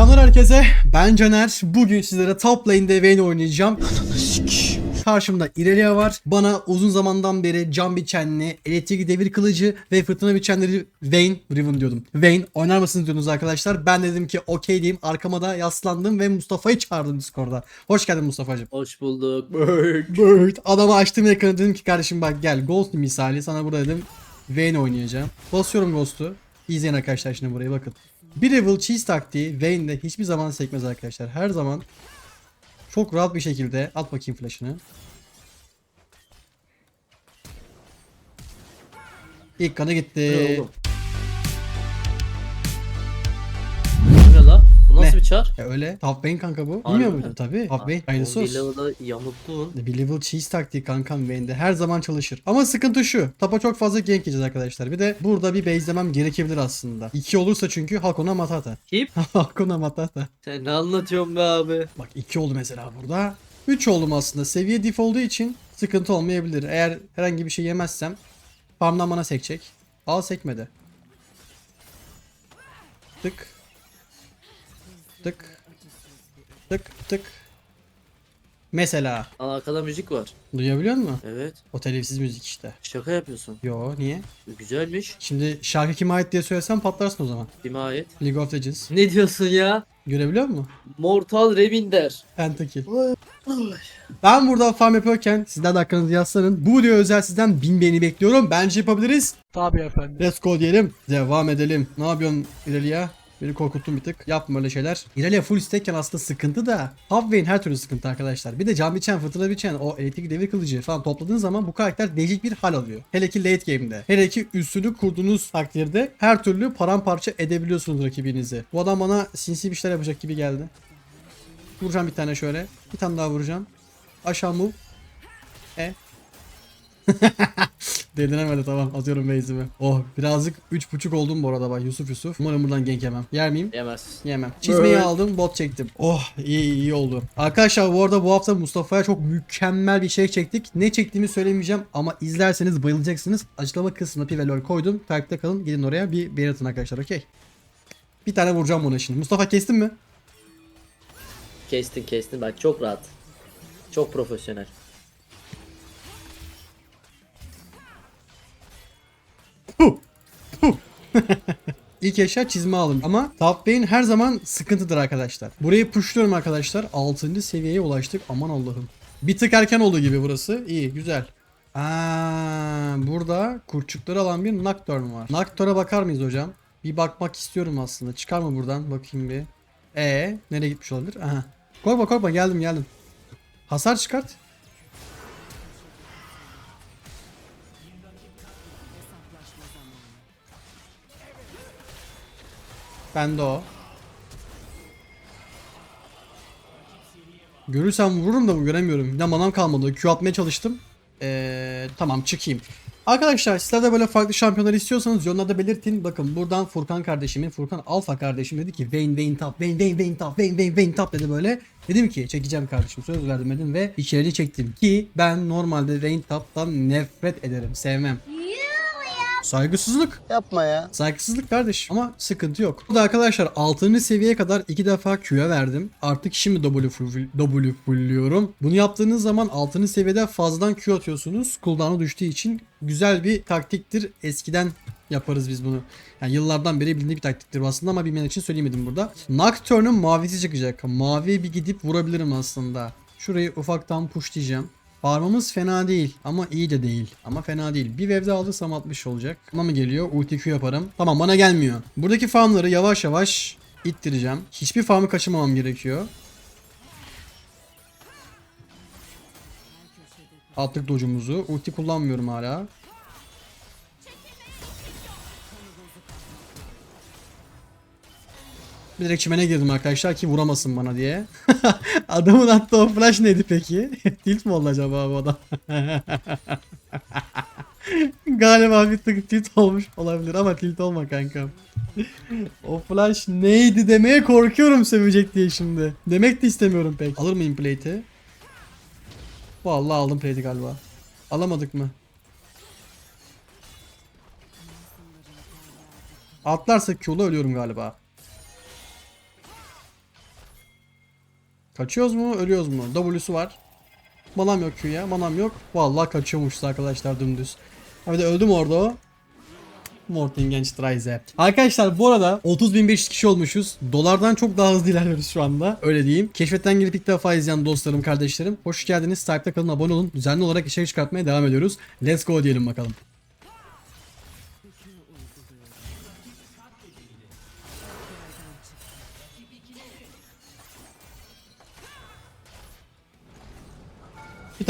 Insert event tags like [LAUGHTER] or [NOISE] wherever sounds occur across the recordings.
Selamlar herkese. Ben Caner. Bugün sizlere top lane'de Vayne oynayacağım. Karşımda Irelia var. Bana uzun zamandan beri can biçenli, elektrik devir kılıcı ve fırtına biçenleri Vayne, Riven diyordum. Vayne oynar mısınız diyordunuz arkadaşlar. Ben dedim ki okey diyeyim. Arkama da yaslandım ve Mustafa'yı çağırdım Discord'da. Hoş geldin Mustafa'cığım. Hoş bulduk. Bırt. Adama açtım ekranı dedim ki kardeşim bak gel Ghost misali sana burada dedim Vayne oynayacağım. Basıyorum Ghost'u. İzleyin arkadaşlar şimdi buraya bakın. Bir level cheese taktiği Vayne'de hiçbir zaman sekmez arkadaşlar. Her zaman çok rahat bir şekilde at bakayım flash'ını. İlk kanı gitti. oğlum? Bu nasıl Ne? bir çar? Ya öyle. Top Vayne kanka bu. Harbi Bilmiyor mi? muydun? Tabii. Top. Ha, Hayırlısı olsun. Level'da yamuttun. Bir level cheese taktiği kankam Vayne'de her zaman çalışır. Ama sıkıntı şu. Tapa çok fazla gank yiyeceğiz arkadaşlar. Bir de burada bir base'lemem gerekebilir aslında. 2 olursa çünkü Hakuna Matata. Kim? [LAUGHS] Hakuna Matata. Sen ne anlatıyorsun be abi? Bak 2 oldu mesela burada. 3 oldum aslında. Seviye diff olduğu için sıkıntı olmayabilir. Eğer herhangi bir şey yemezsem farmdan bana sekecek. Al sekmedi. Tık. Tık. Tık tık. Mesela. Aa, arkada müzik var. Duyabiliyor musun? Evet. O telifsiz müzik işte. Şaka yapıyorsun. Yo niye? Güzelmiş. Şimdi şarkı kime ait diye söylesem patlarsın o zaman. Kime ait? League of Legends. Ne diyorsun ya? Görebiliyor musun? Mortal Revinder. Pentakill. Ben burada farm yapıyorken sizler de hakkınızı yazsanın. Bu video özel sizden 1000 beğeni bekliyorum. Bence yapabiliriz. Tabii efendim. Let's go diyelim. Devam edelim. Ne yapıyorsun İrelia? Beni korkuttun bir tık. Yapma öyle şeyler. İrelia full stackken aslında sıkıntı da. Halfway'in her türlü sıkıntı arkadaşlar. Bir de can biçen, fırtına biçen, o elektrik devir kılıcı falan topladığın zaman bu karakter değişik bir hal alıyor. Hele ki late game'de. Hele ki üstünü kurduğunuz takdirde her türlü paramparça edebiliyorsunuz rakibinizi. Bu adam bana sinsi bir şeyler yapacak gibi geldi. Vuracağım bir tane şöyle. Bir tane daha vuracağım. Aşağı move. E. [LAUGHS] Dedinemedi tamam atıyorum base'imi. Oh birazcık 3.5 oldum bu arada bak Yusuf Yusuf. Umarım buradan gank yemem. Yer miyim? Yemez. Yemem. Çizmeyi aldım bot çektim. Oh iyi iyi oldu. Arkadaşlar bu arada bu hafta Mustafa'ya çok mükemmel bir şey çektik. Ne çektiğimi söylemeyeceğim ama izlerseniz bayılacaksınız. Açıklama kısmına pi ve lol koydum. Takipte kalın gidin oraya bir beğeni atın arkadaşlar okey. Bir tane vuracağım buna şimdi. Mustafa kestin mi? Kestin kestin bak çok rahat. Çok profesyonel. [LAUGHS] İlk eşya çizme aldım ama top lane her zaman sıkıntıdır arkadaşlar. Burayı pushluyorum arkadaşlar. 6. seviyeye ulaştık. Aman Allah'ım. Bir tık erken olduğu gibi burası. İyi güzel. Aa, burada kurçukları alan bir Nocturne var. Nocturne'a bakar mıyız hocam? Bir bakmak istiyorum aslında. Çıkar mı buradan? Bakayım bir. E nereye gitmiş olabilir? Aha. Korkma korkma geldim geldim. Hasar çıkart. Ben de o. Görürsem vururum da göremiyorum. Ne manam kalmadı. Q atmaya çalıştım. Ee, tamam çıkayım. Arkadaşlar sizler de böyle farklı şampiyonlar istiyorsanız yorumlarda belirtin. Bakın buradan Furkan kardeşimin, Furkan Alfa kardeşim dedi ki Vayne Vayne top, Vayne Vayne Vayne top, Vayne Vayne Vayne top dedi böyle. Dedim ki çekeceğim kardeşim söz verdim dedim ve içeri çektim. Ki ben normalde Vayne top'tan nefret ederim, sevmem. Saygısızlık. Yapma ya. Saygısızlık kardeş ama sıkıntı yok. Burada arkadaşlar 6. seviyeye kadar 2 defa Q'ya verdim. Artık şimdi W, full, W fullliyorum. Bunu yaptığınız zaman 6. seviyede fazladan Q atıyorsunuz. Cooldown'u düştüğü için güzel bir taktiktir. Eskiden yaparız biz bunu. Yani yıllardan beri bilindiği bir taktiktir bu aslında ama bilmeyen için söyleyemedim burada. Nocturne'un mavisi çıkacak. Mavi bir gidip vurabilirim aslında. Şurayı ufaktan pushlayacağım. Farmımız fena değil ama iyi de değil. Ama fena değil. Bir webde alırsam 60 olacak. Bana mı geliyor? Ulti Q yaparım. Tamam bana gelmiyor. Buradaki farmları yavaş yavaş ittireceğim. Hiçbir farmı kaçırmamam gerekiyor. Attık dodge'umuzu. Ulti kullanmıyorum hala. Direkt çimene girdim arkadaşlar ki vuramasın bana diye. [LAUGHS] Adamın attığı o flash neydi peki? [LAUGHS] tilt mi oldu acaba bu adam? [LAUGHS] Galiba bir tık tilt olmuş olabilir ama tilt olma kankam. o flash neydi demeye korkuyorum sövecek diye şimdi. Demek de istemiyorum pek. Alır mıyım plate'i? Vallahi aldım plate'i galiba. Alamadık mı? Atlarsa Q'la ölüyorum galiba. Kaçıyoruz mu? Ölüyoruz mu? W'su var. Manam yok Q'ya. Manam yok. Vallahi kaçıyormuşuz arkadaşlar dümdüz. Ha bir de öldüm orada o. Mortingenstraße. Arkadaşlar bu arada 30.500 kişi olmuşuz. Dolardan çok daha hızlı ilerliyoruz şu anda. Öyle diyeyim. Keşfetten gelip ilk defa izleyen dostlarım, kardeşlerim. Hoş geldiniz. Takipte kalın, abone olun. Düzenli olarak içerik çıkartmaya devam ediyoruz. Let's go diyelim bakalım.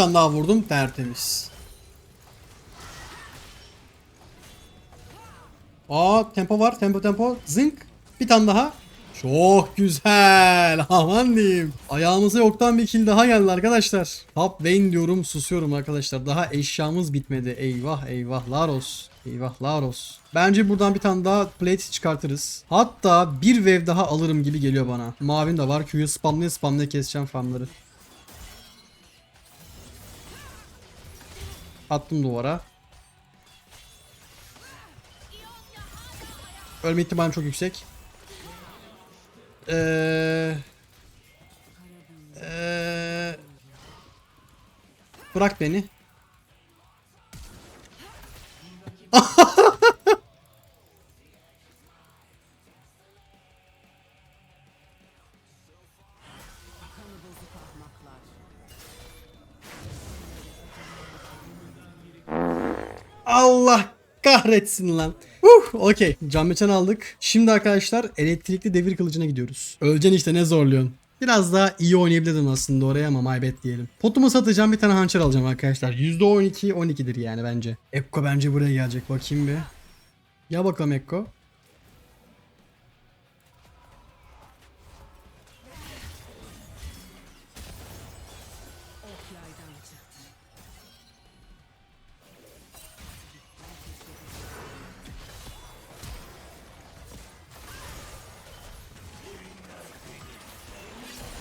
Tane daha vurdum. Tertemiz. Aa tempo var. Tempo tempo. Zınk. Bir tane daha. Çok güzel. [LAUGHS] Aman diyeyim. Ayağımıza yoktan bir kill daha geldi arkadaşlar. Top lane diyorum susuyorum arkadaşlar. Daha eşyamız bitmedi. Eyvah eyvahlar olsun. Eyvahlar olsun. Bence buradan bir tane daha plate çıkartırız. Hatta bir wave daha alırım gibi geliyor bana. Mavin de var. Q'yu spamlaya spamlaya keseceğim farmları. Attım duvara. Ölme ihtimalim çok yüksek. Eee... Eee... Bırak beni. Allah kahretsin lan. Uh, okey. Can aldık. Şimdi arkadaşlar elektrikli devir kılıcına gidiyoruz. Öleceksin işte ne zorluyorsun. Biraz daha iyi oynayabilirdim aslında oraya ama my bad diyelim. Potumu satacağım bir tane hançer alacağım arkadaşlar. %12 12'dir yani bence. Ekko bence buraya gelecek bakayım bir. Ya bakalım Ekko.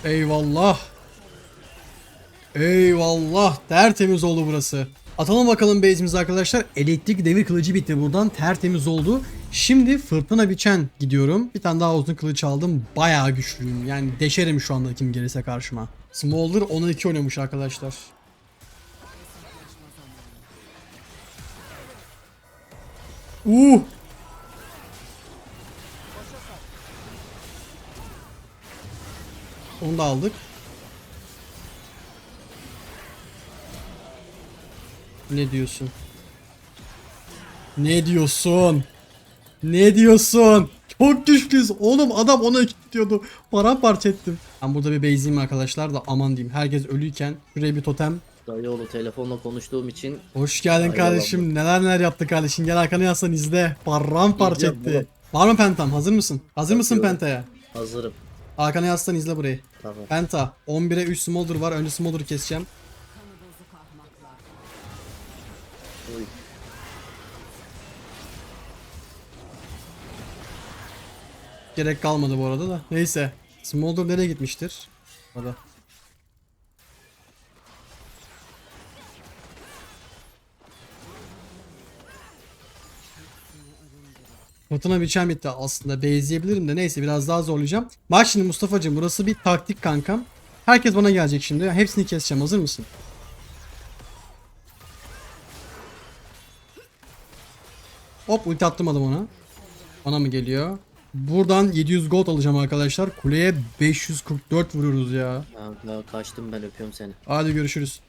Eyvallah. Eyvallah. Tertemiz oldu burası. Atalım bakalım base'imize arkadaşlar. Elektrik devir kılıcı bitti buradan. Tertemiz oldu. Şimdi fırtına biçen gidiyorum. Bir tane daha uzun kılıç aldım. Bayağı güçlüyüm. Yani deşerim şu anda kim gelirse karşıma. Smolder 10'a 2 oynamış arkadaşlar. Uh! Onu da aldık. Ne diyorsun? Ne diyorsun? Ne diyorsun? Çok güçlüyüz. Oğlum adam ona diyordu. Paramparça ettim. Ben burada bir base'iyim arkadaşlar da aman diyeyim. Herkes ölüyken şuraya bir totem. Dayıoğlu telefonla konuştuğum için Hoş geldin kardeşim. Neler neler yaptı kardeşim. Gel arkana yaslan izle. Paramparça etti. Var mı pentam? Hazır mısın? Hazır mısın Yapıyorum. pentaya? hazırım. Arkana yaslan izle burayı. Tamam. Penta 11'e 3 smolder var. Önce smolder'ı keseceğim. Uy. Gerek kalmadı bu arada da. Neyse. Smolder nereye gitmiştir? Orada. Fırtına biçen bitti aslında. Base'leyebilirim de neyse biraz daha zorlayacağım. Bak şimdi Mustafa'cığım burası bir taktik kankam. Herkes bana gelecek şimdi. Hepsini keseceğim. Hazır mısın? Hop ulti attırmadım ona. Bana mı geliyor? Buradan 700 gold alacağım arkadaşlar. Kuleye 544 vuruyoruz ya. Ya, ya kaçtım ben öpüyorum seni. Hadi görüşürüz.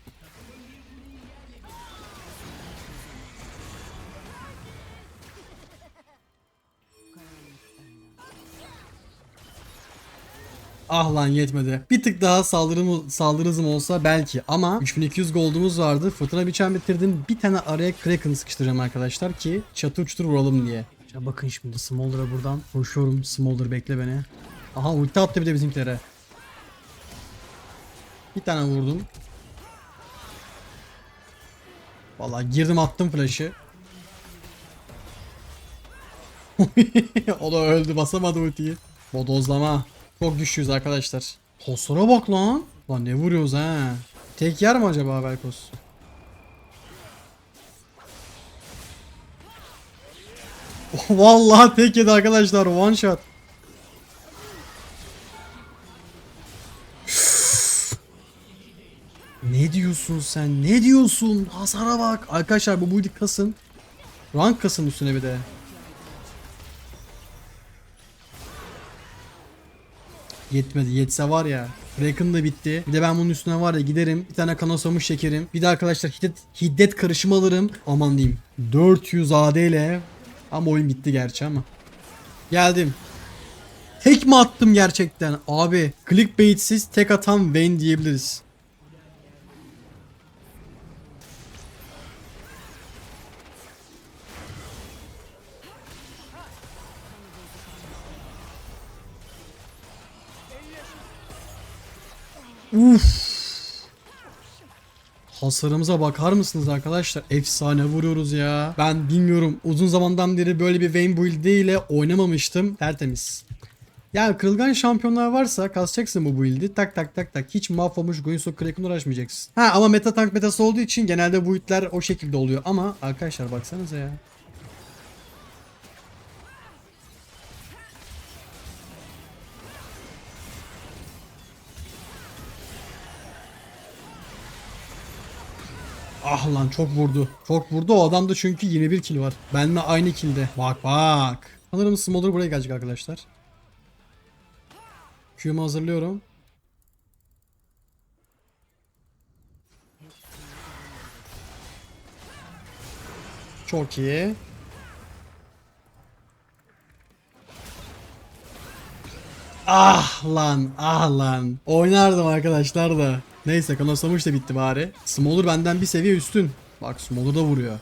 Ah lan yetmedi. Bir tık daha saldırım, saldırı hızım olsa belki ama 3200 goldumuz vardı. Fırtına biçen bitirdim. Bir tane araya Kraken sıkıştıracağım arkadaşlar ki çatır çutur vuralım diye. Ya bakın şimdi Smolder'a buradan koşuyorum. Smolder bekle beni. Aha ulti attı bir de bizimkilere. Bir tane vurdum. Vallahi girdim attım flash'ı. [LAUGHS] o da öldü basamadı ultiyi. Bodozlama. Çok güçlüyüz arkadaşlar. Kosora bak lan. Lan ne vuruyoruz ha. Tek yer mi acaba Velkos? Vallahi tek yedi arkadaşlar one shot. [SIGHS] Ne diyorsun sen? Ne diyorsun? Hasara bak. Arkadaşlar bu buydu kasın. Rank kasın üstüne bir de. Yetmedi. Yetse var ya. Kraken da bitti. Bir de ben bunun üstüne var ya giderim. Bir tane kanosamış çekerim. Bir de arkadaşlar hiddet, hiddet karışımı alırım. Aman diyeyim. 400 AD ile. Ama oyun bitti gerçi ama. Geldim. Tek mi attım gerçekten? Abi clickbaitsiz tek atan Vayne diyebiliriz. Uf. Hasarımıza bakar mısınız arkadaşlar? Efsane vuruyoruz ya. Ben bilmiyorum uzun zamandan beri böyle bir Vayne build ile oynamamıştım. Tertemiz. Yani kırılgan şampiyonlar varsa kasacaksın bu build'i. Tak tak tak tak. Hiç mahvolmuş Guinsoo Kraken uğraşmayacaksın. Ha ama meta tank metası olduğu için genelde build'ler o şekilde oluyor. Ama arkadaşlar baksanıza ya. Ah lan çok vurdu. Çok vurdu o adamda çünkü 21 kill var. Benimle aynı killde. Bak bak. Sanırım Smolder buraya gelecek arkadaşlar. Q'mu hazırlıyorum. Çok iyi. Ah lan ah lan. Oynardım arkadaşlar da. Neyse kanoslamış da bitti bari. Smolder benden bir seviye üstün. Bak Smolder da vuruyor.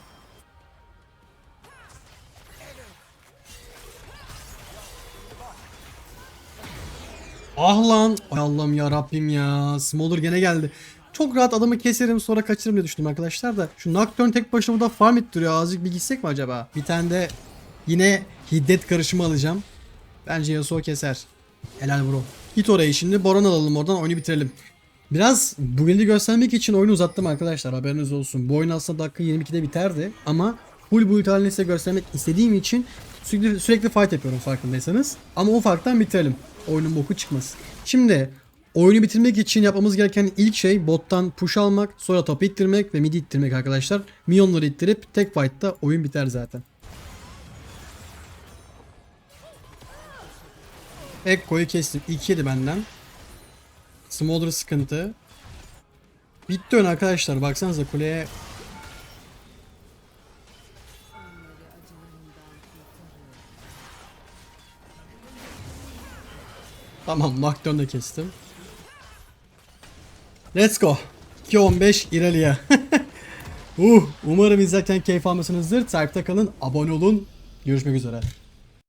Ah lan. Ay Allah'ım ya Rabbim ya. Smolder gene geldi. Çok rahat adamı keserim sonra kaçırırım diye düşündüm arkadaşlar da. Şu Nocturne tek başına burada farm ettiriyor. Azıcık bir gitsek mi acaba? Bir tane de yine hiddet karışımı alacağım. Bence Yasuo keser. Helal bro. Git oraya şimdi. Boran alalım oradan oyunu bitirelim. Biraz bu build'i göstermek için oyunu uzattım arkadaşlar haberiniz olsun. Bu oyun aslında dakika 22'de biterdi ama full build halini size göstermek istediğim için sürekli, sürekli fight yapıyorum farkındaysanız. Ama o farktan bitirelim. Oyunun boku çıkmasın. Şimdi oyunu bitirmek için yapmamız gereken ilk şey bottan push almak, sonra top ittirmek ve mid ittirmek arkadaşlar. Minyonları ittirip tek fight'ta oyun biter zaten. Ekko'yu kestim. 2 yedi benden. Smolder sıkıntı. Bitti ön arkadaşlar. Baksanıza kuleye. Tamam Nocturne'u da kestim. Let's go. 2.15 İrelia. [LAUGHS] uh, umarım izlerken keyif almışsınızdır. Takipte kalın, abone olun. Görüşmek üzere.